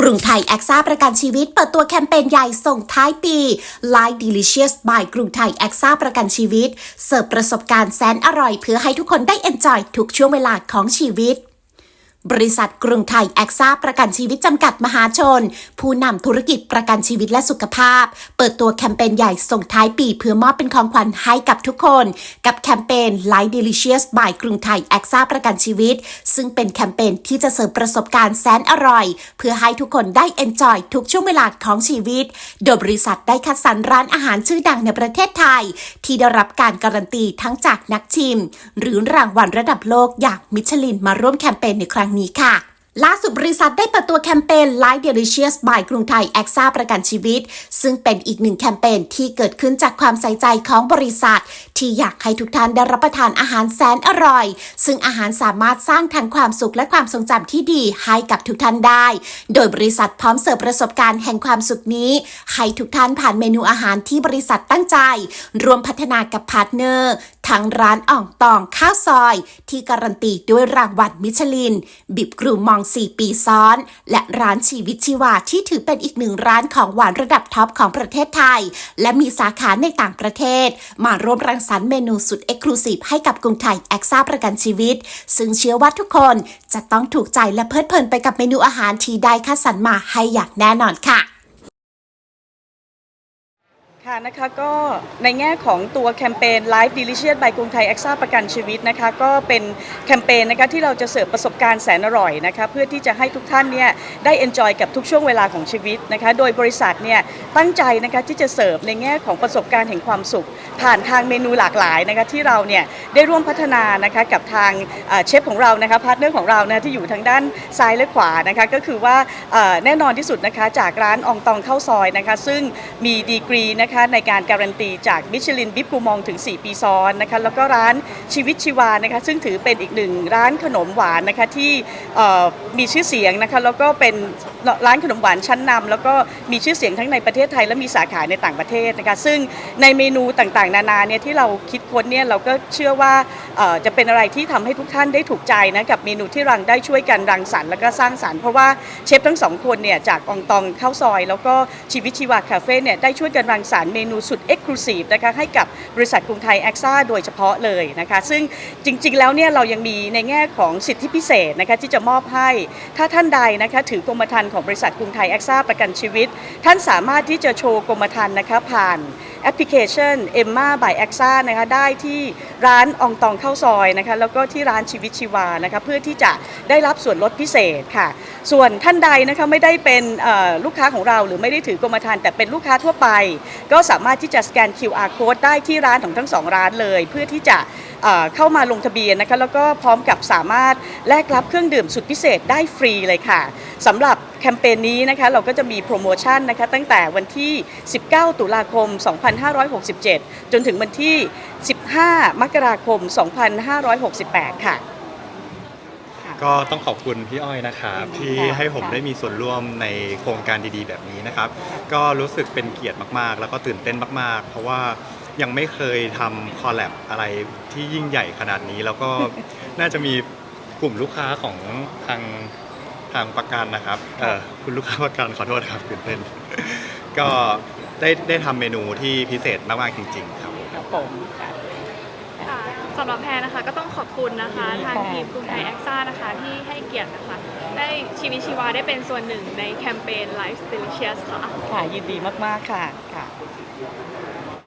กรุงไทยแอคซ่าประกันชีวิต เปิดตัวแคมเปญใหญ่ส่งท้ายปี Life Delicious by กรุงไทยแอคซ่าประกันชีวิต เสิร์ฟประสบการณ์แสนอร่อยเพื่อให้ทุกคนได้เอนจอยทุกช่วงเวลาของชีวิต บริษัทกรุงไทยแอคซ่าประกันชีวิตจำกัดมหาชน ผู้นำธุรกิจประกันชีวิตและสุขภาพ เปิดตัวแคมเปญใหญ่ส่งท้ายปีเพื่อมอบเป็นของขวัญให้กับทุกคน กับแคมเปญ Life Delicious by กรุงไทยแอคซ่าประกันชีวิต ซึ่งเป็นแคมเปญที่จะเสริมประสบการณ์แสนอร่อย เพื่อให้ทุกคนได้เอนจอยทุกช่วงเวลาของชีวิต โดยบริษัทได้คัดสรรร้านอาหารชื่อดังในประเทศไทย ที่ได้รับการการันตีทั้งจากนักชิม หรือรางวัลระดับโลกอย่างมิชลินมาร่วมแคมเปญในครั้งนี้ค่ะ ล่าสุดบริษัทได้เปิดตัวแคมเปญ Life Delicious by กรุงไทยแอคซ่าประกันชีวิต ซึ่งเป็นอีกหนึ่งแคมเปญที่เกิดขึ้นจากความใส่ใจของบริษัท ที่อยากให้ทุกท่านได้รับประทานอาหารแสนอร่อย ซึ่งอาหารสามารถสร้างทั้งความสุขและความทรงจำที่ดีให้กับทุกท่านได้ โดยบริษัทพร้อมเสิร์ฟประสบการณ์แห่งความสุขนี้ ให้ทุกท่านผ่านเมนูอาหารที่บริษัทตั้งใจ รวมพัฒนากับพาร์ทเนอร์ทั้งร้านอ่องตองข้าวซอย ที่การันตีด้วยรางวัลมิชลิน บิบกรูมอง 4 ปีซ้อน และร้านชีวิตชีวาที่ถือเป็นอีกหนึ่งร้านของหวานระดับท็อปของประเทศไทย และมีสาขาในต่างประเทศ มาร่วมรังสรรค์เมนูสุดเอ็กซ์คลูซีฟให้กับกรุงไทยแอคซ่าประกันชีวิต ซึ่งเชื่อว่าทุกคนจะต้องถูกใจและเพลิดเพลินไปกับเมนูอาหารที่ได้คัดสรรมาให้อย่างแน่นอนค่ะ ค่ะนะคะก็ในแง่ของตัวแคมเปญ Life Delicious by กรุงไทยแอคซ่าประกันชีวิตนะคะก็เป็นแคมเปญนะคะที่เราจะเสิร์ฟประสบการณ์แสนอร่อยนะคะเพื่อที่จะให้ทุกท่านเนี่ยได้เอนจอยกับทุกช่วงเวลาของชีวิตนะคะโดยบริษัทเนี่ยตั้งใจนะคะที่จะเสิร์ฟในแง่ของประสบการณ์แห่งความสุข ผ่านทางเมนูหลากหลายนะคะที่เราเนี่ยได้ร่วมพัฒนานะคะกับทางเชฟของเรานะคะพาร์ทเนอร์ของเรานะที่อยู่ทางด้านซ้ายและขวานะคะก็คือว่าแน่นอนที่สุดนะคะจากร้านอองตองข้าวซอยนะคะซึ่งมีดีกรีนะคะในการการันตีจากมิชลินบิบกูมองถึง 4 ปีซ้อนนะคะแล้วก็ร้านชีวิตชีวานะคะซึ่งถือเป็นอีกหนึ่งร้านขนมหวานนะคะที่มีชื่อเสียงนะคะแล้วก็เป็นร้านขนมหวานชั้นนำแล้วก็มีชื่อเสียงทั้งในประเทศไทยและมีสาขาในต่างประเทศนะคะซึ่งในเมนูต่างๆ นานาเนี่ยที่เราคิดค้นเนี่ยเราก็เชื่อว่า จะเป็นอะไรที่ทำให้ทุกท่านได้ถูกใจนะกับเมนูที่รังได้ช่วยกันรังสรรค์แล้วก็สร้างสรรค์เพราะว่าเชฟทั้งสองคนเนี่ยจากอองตองข้าวซอย แล้วก็ชีวิตชีวาคาเฟ่เนี่ยได้ช่วยกันรังสรรค์เมนูสุดเอ็กซ์คลูซีฟนะคะให้กับบริษัทกรุงไทยแอคซ่าโดยเฉพาะเลยนะคะซึ่งจริง ๆ แล้วเนี่ยเรายังมีในแง่ของสิทธิพิเศษนะคะที่จะมอบให้ถ้าท่านใดนะคะถือกรมธรรม์ของบริษัทกรุงไทยแอคซ่าประกันชีวิต ท่านสามารถที่จะโชว์กรมธรรม์นะคะผ่าน แอปพลิเคชัน Emma by AXA นะคะได้ที่ร้านองตองข้าวซอยนะคะแล้วก็ที่ร้านชีวิตชีวานะคะเพื่อที่จะได้รับส่วนลดพิเศษค่ะ ส่วนท่านใดนะคะไม่ได้เป็นลูกค้าของเราหรือไม่ได้ถือกรมธรรม์แต่เป็นลูกค้าทั่วไป ก็สามารถที่จะสแกน QR code ได้ที่ร้านของทั้งสองร้านเลย เพื่อที่จะ เข้ามาลงทะเบียนนะคะแล้วก็พร้อมกับสามารถแลกรับเครื่องดื่มสุดพิเศษได้ฟรีเลยค่ะสำหรับแคมเปญนี้นะคะเราก็จะมีโปรโมชั่นนะคะตั้งแต่วันที่ 19 ตุลาคม 2567 จนถึงวันที่ 15 มกราคม 2568 ค่ะ ก็ต้องขอบคุณพี่อ้อยนะครับ ที่ให้ผมได้มีส่วนร่วมในโครงการดีๆ แบบนี้นะครับ ก็รู้สึกเป็นเกียรติมากๆ แล้วก็ตื่นเต้นมากๆ เพราะว่า ยังไม่เคยทำคอลแลบอะไรที่ยิ่งใหญ่ขนาดนี้ แล้วก็น่าจะมีกลุ่มลูกค้าของทางทางประกันนะครับเออคุณลูกค้าประกันขอโทษครับตื่นเต้นก็ได้ได้ทำเมนูที่พิเศษมากๆจริง ๆ ครับ ครับผมค่ะ ค่ะสำหรับแพรนะคะก็ต้องขอบคุณนะคะ ทางทีมกรุงไทยแอคซ่านะคะที่ให้เกียรตินะคะ ได้ชีวิตชีวาได้เป็นส่วนหนึ่งในแคมเปญ Life Delicious ค่ะ ค่ะยินดีมาก ๆ ค่ะค่ะ